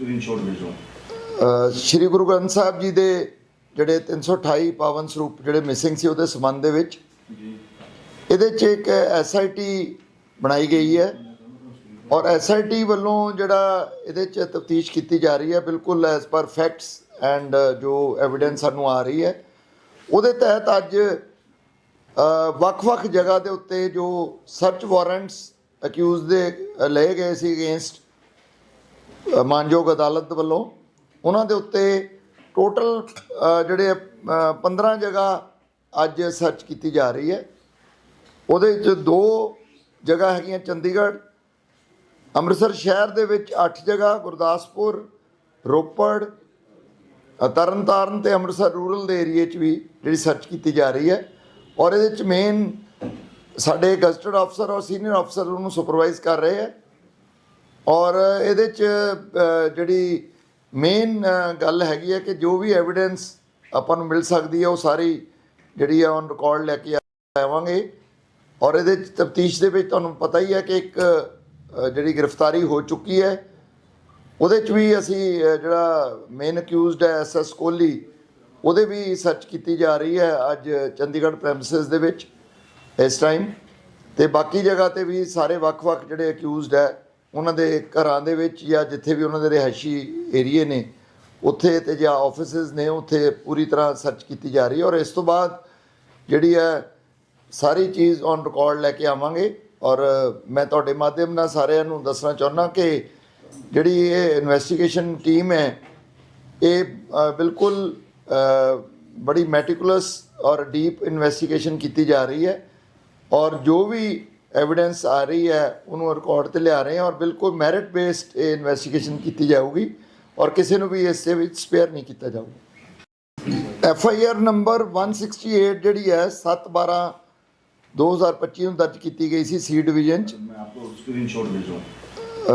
Screenshot ਭੇਜੋ। ਅ, ਸ਼੍ਰੀ ਗੁਰੂ ਗ੍ਰੰਥ ਸਾਹਿਬ ਜੀ ਦੇ ਜਿਹੜੇ 328 ਪਾਵਨ ਸਰੂਪ ਜਿਹੜੇ ਮਿਸਿੰਗ ਸੀ ਉਹਦੇ ਸੰਬੰਧ ਦੇ ਵਿੱਚ ਇਹਦੇ 'ਚ ਇੱਕ ਐਸਆਈਟੀ ਬਣਾਈ ਗਈ ਹੈ ਔਰ ਐਸਆਈਟੀ ਵੱਲੋਂ ਜਿਹੜਾ ਇਹਦੇ 'ਚ ਤਫਤੀਸ਼ ਕੀਤੀ ਜਾ ਰਹੀ ਹੈ ਬਿਲਕੁਲ ਐਸ ਪਰ ਫੈਕਟਸ ਐਂਡ ਜੋ ਐਵੀਡੈਂਸ ਸਾਨੂੰ ਆ ਰਹੀ ਹੈ। ਉਹਦੇ ਤਹਿਤ ਅੱਜ ਵੱਖ-ਵੱਖ ਜਗ੍ਹਾ ਦੇ ਉੱਤੇ ਜੋ ਸਰਚ ਵਾਰੰਟਸ ਅਕਿਊਜ਼ ਦੇ ਲਏ ਗਏ ਸੀ ਅਗੇਂਸਟ ਮਾਨਯੋਗ ਅਦਾਲਤ ਵੱਲੋਂ ਉਹਨਾਂ ਦੇ ਉੱਤੇ ਟੋਟਲ ਜਿਹੜੇ ਅ, 15 ਜਗ੍ਹਾ ਅੱਜ ਸਰਚ ਕੀਤੀ ਜਾ ਰਹੀ ਹੈ। ਉਹਦੇ ਵਿੱਚ ਦੋ ਜਗ੍ਹਾ ਹੈਗੀਆਂ ਚੰਡੀਗੜ੍ਹ ਅੰਮ੍ਰਿਤਸਰ ਸ਼ਹਿਰ ਦੇ ਵਿੱਚ 8 ਜਗ੍ਹਾ ਗੁਰਦਾਸਪੁਰ ਰੋਪੜ ਤਰਨਤਾਰਨ ਤੇ ਅੰਮ੍ਰਿਤਸਰ ਰੂਰਲ ਦੇ ਏਰੀਏ 'ਚ ਵੀ ਜਿਹੜੀ ਸਰਚ ਕੀਤੀ ਜਾ ਰਹੀ ਹੈ। ਔਰ ਇਹਦੇ 'ਚ ਮੇਨ ਸਾਡੇ ਗਜ਼ਟਡ ਅਫਸਰ ਔਰ ਸੀਨੀਅਰ ਅਫਸਰ ਉਹਨੂੰ ਸੁਪਰਵਾਈਜ਼ ਕਰ ਰਹੇ ਹੈ। ਔਰ ਇਹਦੇ 'ਚ ਜਿਹੜੀ ਮੇਨ ਗੱਲ ਹੈਗੀ ਹੈ ਕਿ ਜੋ ਵੀ ਐਵੀਡੈਂਸ ਆਪਾਂ ਨੂੰ ਮਿਲ ਸਕਦੀ ਹੈ, ਉਹ ਸਾਰੀ ਜਿਹੜੀ ਹੈ ਔਨ ਰਿਕਾਰਡ ਲੈ ਕੇ ਆਵਾਂਗੇ। ਔਰ ਇਹਦੇ ਚ ਤਫਤੀਸ਼ ਦੇ ਵਿੱਚ ਤੁਹਾਨੂੰ ਪਤਾ ਹੀ ਹੈ ਕਿ ਇੱਕ ਜਿਹੜੀ ਗ੍ਰਿਫਤਾਰੀ ਹੋ ਚੁੱਕੀ ਹੈ, ਉਹਦੇ ਚ ਵੀ ਅਸੀਂ ਜਿਹੜਾ ਮੇਨ ਅਕਿਊਜ਼ਡ ਹੈ ਐਸਐਸ ਕੋਹਲੀ, ਉਹਦੇ ਵੀ ਸਰਚ ਕੀਤੀ ਜਾ ਰਹੀ ਹੈ ਅੱਜ ਚੰਡੀਗੜ੍ਹ ਪ੍ਰੈਮਿਸਿਸ ਦੇ ਵਿੱਚ, ਇਸ ਟਾਈਮ ਤੇ ਬਾਕੀ ਜਗ੍ਹਾ ਤੇ ਵੀ ਸਾਰੇ ਵੱਖ-ਵੱਖ ਜਿਹੜੇ ਅਕਿਊਜ਼ਡ ਹੈ ਉਹਨਾਂ ਦੇ ਘਰਾਂ ਦੇ ਵਿੱਚ ਜਾਂ ਜਿੱਥੇ ਵੀ ਉਹਨਾਂ ਦੇ ਰਿਹਾਇਸ਼ੀ ਏਰੀਏ ਨੇ, ਉੱਥੇ ਤੇ ਜਾਂ ਆਫਿਸਿਸ ਨੇ, ਉੱਥੇ ਪੂਰੀ ਤਰ੍ਹਾਂ ਸਰਚ ਕੀਤੀ ਜਾ ਰਹੀ ਹੈ ਔਰ ਇਸ ਤੋਂ ਬਾਅਦ ਜਿਹੜੀ ਹੈ ਸਾਰੀ ਚੀਜ਼ ਔਨ ਰਿਕਾਰਡ ਲੈ ਕੇ ਆਵਾਂਗੇ ਔਰ ਮੈਂ ਤੁਹਾਡੇ ਮਾਧਿਅਮ ਨਾਲ ਸਾਰਿਆਂ ਨੂੰ ਦੱਸਣਾ ਚਾਹੁੰਦਾ ਕਿ ਜਿਹੜੀ ਇਹ ਇਨਵੈਸਟੀਗੇਸ਼ਨ ਟੀਮ ਹੈ, ਇਹ ਬਿਲਕੁਲ ਬੜੀ ਮੈਟੀਕੂਲਸ ਔਰ ਡੀਪ ਇਨਵੈਸਟੀਗੇਸ਼ਨ ਕੀਤੀ ਜਾ ਰਹੀ ਹੈ ਔਰ ਜੋ ਵੀ ਐਵੀਡੈਂਸ ਆ ਰਹੀ ਹੈ ਉਹਨੂੰ ਰਿਕਾਰਡ ਤੇ ਲਿਆ ਰਹੇ ਹਾਂ ਔਰ ਬਿਲਕੁਲ ਮੈਰਿਟ ਬੇਸਡ ਇਹ ਇਨਵੈਸਟੀਗੇਸ਼ਨ ਕੀਤੀ ਜਾਊਗੀ ਔਰ ਕਿਸੇ ਨੂੰ ਵੀ ਇਸ ਦੇ ਵਿੱਚ ਸਪੇਅਰ ਨਹੀਂ ਕੀਤਾ ਜਾਊਗਾ। ਐਫ ਆਈ ਆਰ ਨੰਬਰ 168 ਜਿਹੜੀ ਹੈ 7 12 2025 ਨੂੰ ਦਰਜ ਕੀਤੀ ਗਈ ਸੀ ਸੀ ਡਿਵੀਜ਼ਨ ਚ। ਮੈਂ ਆਪਕੋ ਸਕਰੀਨਸ਼ਾਟ ਭੇਜੋ ਅ,